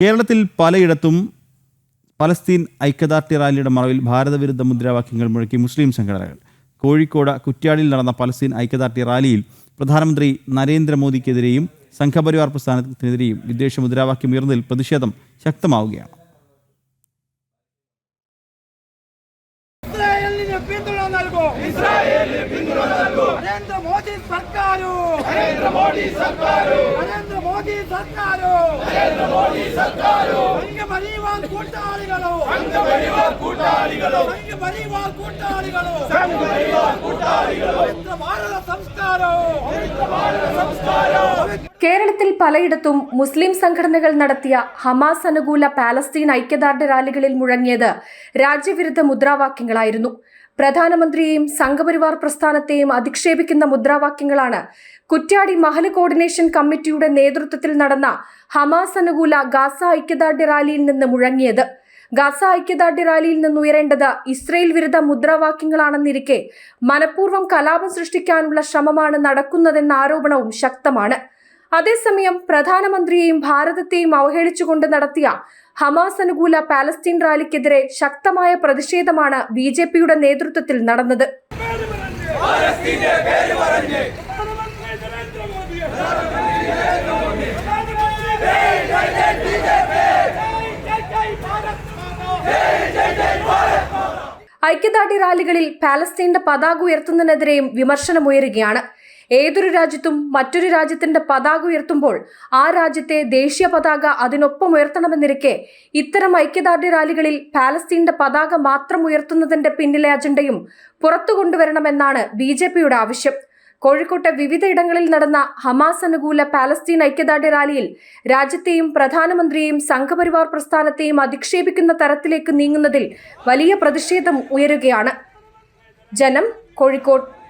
കേരളത്തിൽ പലയിടത്തും പലസ്തീൻ ഐക്യദാർഢ്യ റാലിയുടെ മറവിൽ ഭാരതവിരുദ്ധ മുദ്രാവാക്യങ്ങൾ മുഴക്കി മുസ്ലിം സംഘടനകൾ. കോഴിക്കോട് കുറ്റ്യാടിയിൽ നടന്ന പലസ്തീൻ ഐക്യദാർഢ്യ റാലിയിൽ പ്രധാനമന്ത്രി നരേന്ദ്രമോദിക്കെതിരെയും സംഘപരിവാർ പ്രസ്ഥാനത്തിനെതിരെയും വിദേശ മുദ്രാവാക്യം ഉയർന്നതിൽ പ്രതിഷേധം ശക്തമാവുകയാണ്. ഇസ്രായേലിന് പിന്തുണ നൽകും ഇസ്രായേലിന് പിന്തുണ നൽകും നരേന്ദ്രമോദി സർക്കാരു നരേന്ദ്രമോദി സർക്കാരു നരേന്ദ്രമോദി സർക്കാരു നരേന്ദ്രമോദി സർക്കാരു സംഘപരിവാർ കൂട്ടാളികളോ സംഘപരിവാർ കൂട്ടാളികളോ സംഘപരിവാർ കൂട്ടാളികളോ സംഘപരിവാർ കൂട്ടാളികളോ പവിത്ര ഭാരത സംസ്കാരോ പവിത്ര ഭാരത സംസ്കാരോ കേരളത്തിൽ പലയിടത്തും മുസ്ലിം സംഘടനകൾ നടത്തിയ ഹമാസ് അനുകൂല പാലസ്തീൻ ഐക്യദാർഢ്യ റാലികളിൽ മുഴങ്ങിയത് രാജ്യവിരുദ്ധ മുദ്രാവാക്യങ്ങളായിരുന്നു. പ്രധാനമന്ത്രിയെയും സംഘപരിവാർ പ്രസ്ഥാനത്തെയും അധിക്ഷേപിക്കുന്ന മുദ്രാവാക്യങ്ങളാണ്. കുറ്റ്യാടി മഹൽ കോർഡിനേഷൻ കമ്മിറ്റിയുടെ നേതൃത്വത്തിൽ നടന്ന ഹമാസ് അനുകൂല ഗാസ ഐക്യദാർഢ്യ റാലിയിൽ നിന്ന് മുഴങ്ങിയത്. ഗാസ ഐക്യദാർഢ്യ റാലിയിൽ നിന്ന് ഉയരേണ്ടത് ഇസ്രയേൽ വിരുദ്ധ മുദ്രാവാക്യങ്ങളാണെന്നിരിക്കെ മനഃപൂർവം കലാപം സൃഷ്ടിക്കാനുള്ള ശ്രമമാണ് നടക്കുന്നതെന്ന ആരോപണവും ശക്തമാണ്. അതേസമയം പ്രധാനമന്ത്രിയെയും ഭാരതത്തെയും അവഹേളിച്ചുകൊണ്ട് നടത്തിയ ഹമാസ് അനുകൂല പാലസ്തീൻ റാലിക്കെതിരെ ശക്തമായ പ്രതിഷേധമാണ് ബി ജെ പിയുടെ നേതൃത്വത്തിൽ നടന്നത്. ഐക്യദാർഢ്യ റാലികളിൽ പാലസ്തീന്റെ പതാക ഉയർത്തുന്നതിനെതിരെയും വിമർശനമുയരുകയാണ്. ഏതൊരു രാജ്യത്തും മറ്റൊരു രാജ്യത്തിന്റെ പതാക ഉയർത്തുമ്പോൾ ആ രാജ്യത്തെ ദേശീയ പതാക അതിനൊപ്പം ഉയർത്തണമെന്നിരിക്കെ ഇത്തരം ഐക്യദാർഢ്യ റാലികളിൽ പാലസ്തീന്റെ പതാക മാത്രം ഉയർത്തുന്നതിന്റെ പിന്നിലെ അജണ്ടയും പുറത്തു കൊണ്ടുവരണമെന്നാണ് ബി ജെ പിയുടെ ആവശ്യം. കോഴിക്കോട്ടെ വിവിധയിടങ്ങളിൽ നടന്ന ഹമാസ് അനുകൂല പാലസ്തീൻ ഐക്യദാർഢ്യ റാലിയിൽ രാജ്യത്തെയും പ്രധാനമന്ത്രിയെയും സംഘപരിവാർ പ്രസ്ഥാനത്തെയും അധിക്ഷേപിക്കുന്ന തരത്തിലേക്ക് നീങ്ങുന്നതിൽ വലിയ പ്രതിഷേധം ഉയരുകയാണ്. ജനം കോഴിക്കോട്.